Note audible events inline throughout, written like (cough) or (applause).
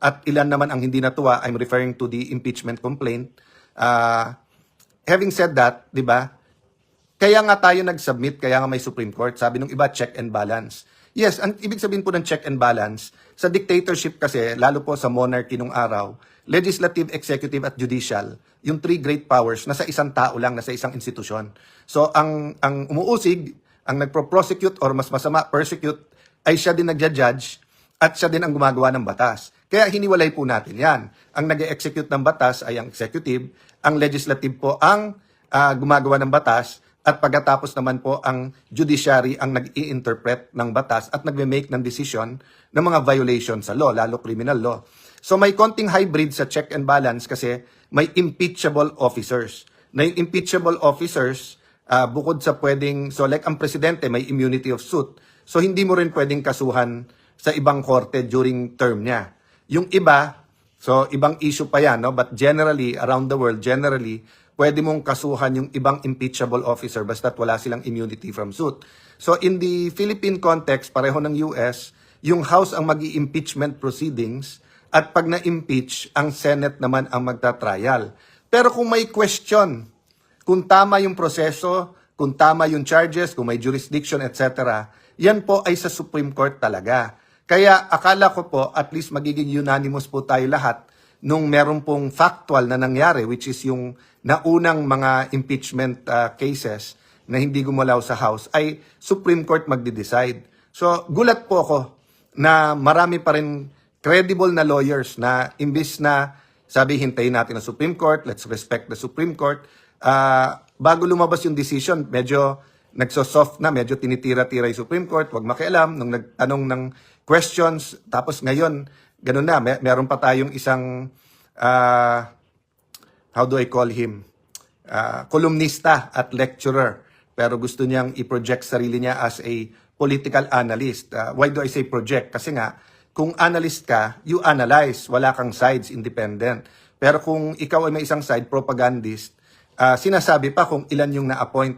at ilan naman ang hindi natuwa. I'm referring to the impeachment complaint. Uh, having said that, di ba, kaya nga tayo nag-submit, kaya nga may Supreme Court. Sabi nung iba, check and balance. Yes, ang ibig sabihin po ng check and balance, sa dictatorship kasi, lalo po sa monarchy nung araw, legislative, executive, at judicial, yung three great powers, nasa isang tao lang, nasa isang institusyon. So, ang, ang umuusig, ang nagpro-prosecute or mas masama, persecute, ay siya din nagja-judge at siya din ang gumagawa ng batas. Kaya hiniwalay po natin yan. Ang nag execute ng batas ay ang executive, ang legislative po ang ah, gumagawa ng batas, at pagkatapos naman po ang judiciary ang nag-i-interpret ng batas at nagme-make ng decision ng mga violation sa law, lalo criminal law. So may konting hybrid sa check and balance kasi may impeachable officers. Na yung impeachable officers, ah, bukod sa pwedeng, so like ang presidente may immunity of suit. So hindi mo rin pwedeng kasuhan sa ibang korte during term niya. Yung iba, so ibang issue pa yan, no? but generally, around the world, generally, pwede mong kasuhan yung ibang impeachable officer basta't wala silang immunity from suit. So in the Philippine context, pareho ng US, yung House ang mag impeachment proceedings at pag na-impeach, ang Senate naman ang magta-trial. Pero kung may question, kung tama yung proseso, kung tama yung charges, kung may jurisdiction, etc., yan po ay sa Supreme Court talaga. Kaya akala ko po, at least magiging unanimous po tayo lahat nung meron pong factual na nangyari, which is yung naunang mga impeachment uh, cases na hindi gumalaw sa House, ay Supreme Court magde-decide. So, gulat po ako na marami pa rin credible na lawyers na imbis na sabi hintayin natin ang Supreme Court, let's respect the Supreme Court, ah, bago lumabas yung decision, medyo nagsosoft na, medyo tinitira-tira yung Supreme Court, wag makialam, nung nagtanong ng questions, tapos ngayon, ganun na, may, meron pa tayong isang, ah, how do I call him? Ah, kolumnista at lecturer. Pero gusto niyang i-project sarili niya as a political analyst. Ah, why do I say project? Kasi nga, kung analyst ka, you analyze. Wala kang sides, independent. Pero kung ikaw ay may isang side, propagandist, ah, sinasabi pa kung ilan yung na-appoint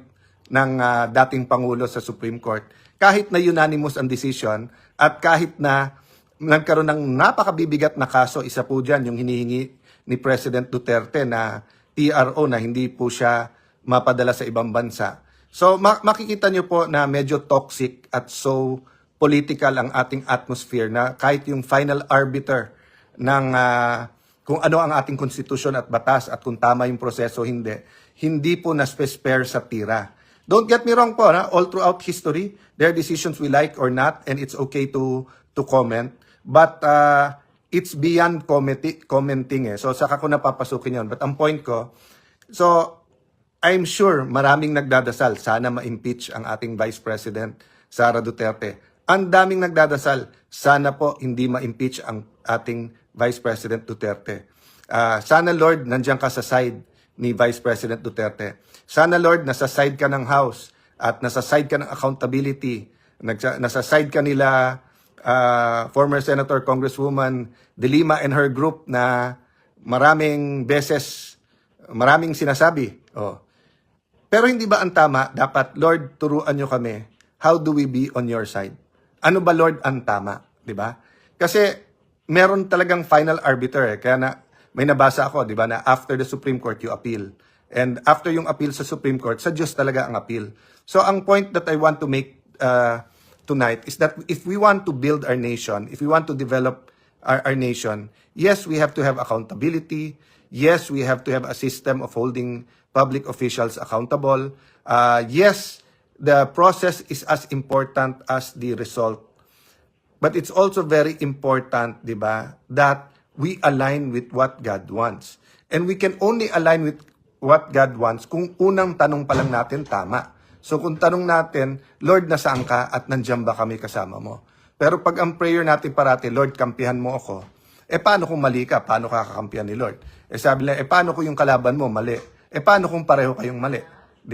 ng ah, dating Pangulo sa Supreme Court. Kahit na unanimous ang decision at kahit na nagkaroon ng napakabibigat na kaso, isa po dyan yung hinihingi ni President Duterte na PRO na hindi po siya mapadala sa ibang bansa. So ma- makikita niyo po na medyo toxic at so political ang ating atmosphere na kahit yung final arbiter ng ah, kung ano ang ating konstitusyon at batas at kung tama yung proseso hindi, hindi po na-spare sa tira. Don't get me wrong po, na all throughout history, there are decisions we like or not and it's okay to to comment. But uh, it's beyond commenti- commenting eh. So saka ko napapasukin yon. But ang point ko, so I'm sure maraming nagdadasal. Sana ma-impeach ang ating Vice President, Sara Duterte. Ang daming nagdadasal. Sana po hindi ma-impeach ang ating Vice President Duterte. Ah, sana Lord, nandiyan ka sa side ni Vice President Duterte. Sana Lord, nasa side ka ng House at nasa side ka ng accountability. Nasa side ka nila ah, former Senator Congresswoman De Lima and her group na maraming beses, maraming sinasabi. Oh, pero hindi ba ang tama, dapat, Lord, turuan nyo kami, how do we be on your side? Ano ba, Lord, ang tama? Ba? Kasi, meron talagang final arbiter eh. Kaya na, may nabasa ako, di ba, na after the Supreme Court, you appeal. And after yung appeal sa Supreme Court, sa Diyos talaga ang appeal. So, ang point that I want to make uh, tonight is that if we want to build our nation, if we want to develop our, our nation, yes, we have to have accountability. Yes, we have to have a system of holding public officials accountable. Uh, yes, the process is as important as the result. But it's also very important, di ba, that we align with what God wants. And we can only align with what God wants kung unang tanong pa lang natin tama. So kung tanong natin, Lord, nasaan ka at nandiyan ba kami kasama mo? Pero pag ang prayer natin parati, Lord, kampihan mo ako, eh paano kung mali ka? Paano ka kakampihan ni Lord? Eh sabi nila, eh paano kung yung kalaban mo mali? Eh paano kung pareho kayong mali?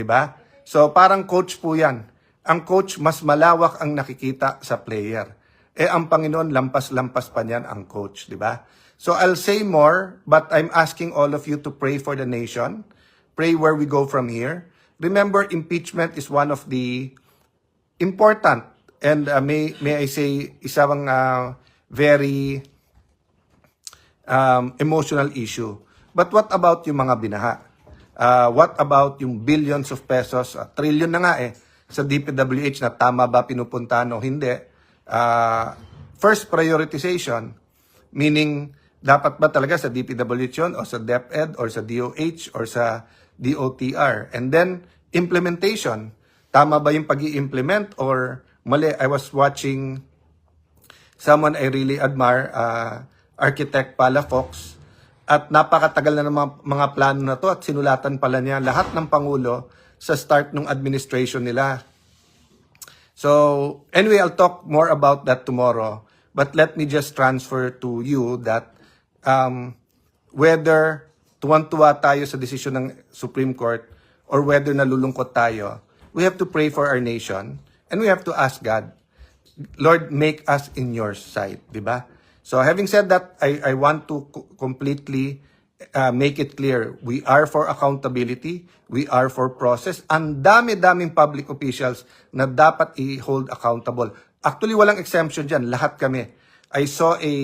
ba? So parang coach po 'yan. Ang coach mas malawak ang nakikita sa player. Eh ang Panginoon lampas-lampas pa niyan ang coach, 'di ba? So I'll say more, but I'm asking all of you to pray for the nation. Pray where we go from here. Remember impeachment is one of the important and uh, may may I say isang uh, very um, emotional issue. But what about yung mga binaha? Uh, what about yung billions of pesos, uh, trillion na nga eh, sa DPWH na tama ba pinupuntahan o hindi? Uh, first prioritization, meaning dapat ba talaga sa DPWH yun o sa DepEd or sa DOH or sa DOTR? And then implementation, tama ba yung pag implement or mali? I was watching someone I really admire, uh, architect Pala Fox, at napakatagal na ng mga, mga plano na to at sinulatan pala niya lahat ng Pangulo sa start ng administration nila. So, anyway, I'll talk more about that tomorrow. But let me just transfer to you that um, whether tuwan-tuwa tayo sa desisyon ng Supreme Court or whether nalulungkot tayo, we have to pray for our nation and we have to ask God, Lord, make us in your sight, di ba? So having said that, I, I want to co- completely uh, make it clear, we are for accountability, we are for process. Ang dami-daming public officials na dapat i-hold accountable. Actually, walang exemption dyan, lahat kami. I saw a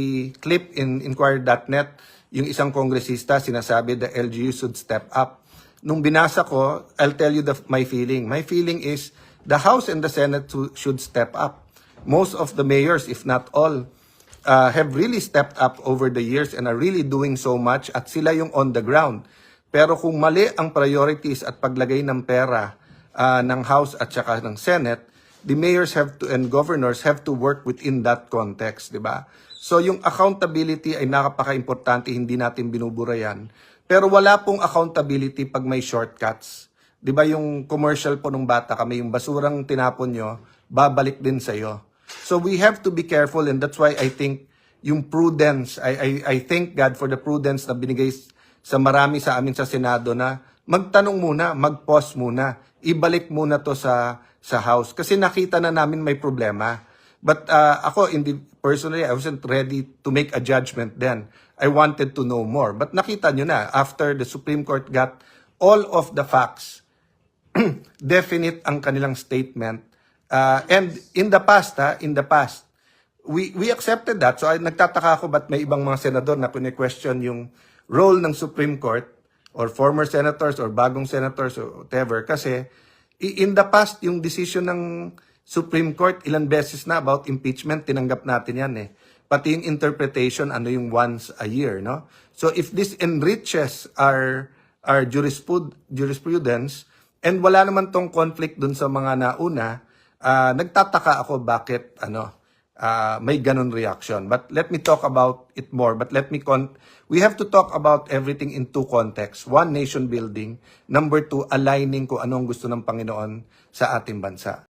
clip in Inquirer.net, yung isang kongresista sinasabi the LGU should step up. Nung binasa ko, I'll tell you the, my feeling. My feeling is the House and the Senate should step up. Most of the mayors, if not all, uh, have really stepped up over the years and are really doing so much at sila yung on the ground. Pero kung mali ang priorities at paglagay ng pera uh, ng House at saka ng Senate, the mayors have to and governors have to work within that context, di ba? So yung accountability ay nakapaka-importante, hindi natin binubura yan. Pero wala pong accountability pag may shortcuts. Di ba yung commercial po nung bata kami, yung basurang tinapon nyo, babalik din sa'yo. So we have to be careful and that's why I think yung prudence, I, I, I thank God for the prudence na binigay sa marami sa amin sa Senado na magtanong muna, mag-pause muna, ibalik muna to sa sa House kasi nakita na namin may problema. But uh, ako, in the, personally, I wasn't ready to make a judgment then. I wanted to know more. But nakita nyo na, after the Supreme Court got all of the facts, (clears throat) definite ang kanilang statement. Uh, and in the past, ha, in the past, we we accepted that. So ay, nagtataka ako ba't may ibang mga senador na question yung role ng Supreme Court or former senators or bagong senators or whatever. Kasi in the past, yung decision ng Supreme Court, ilan beses na about impeachment, tinanggap natin yan eh. Pati yung interpretation, ano yung once a year, no? So if this enriches our, our jurisprudence, and wala naman tong conflict dun sa mga nauna, ah, nagtataka ako bakit, ano, uh, may ganun reaction. But let me talk about it more. But let me con- we have to talk about everything in two contexts. One, nation building. Number two, aligning kung anong gusto ng Panginoon sa ating bansa.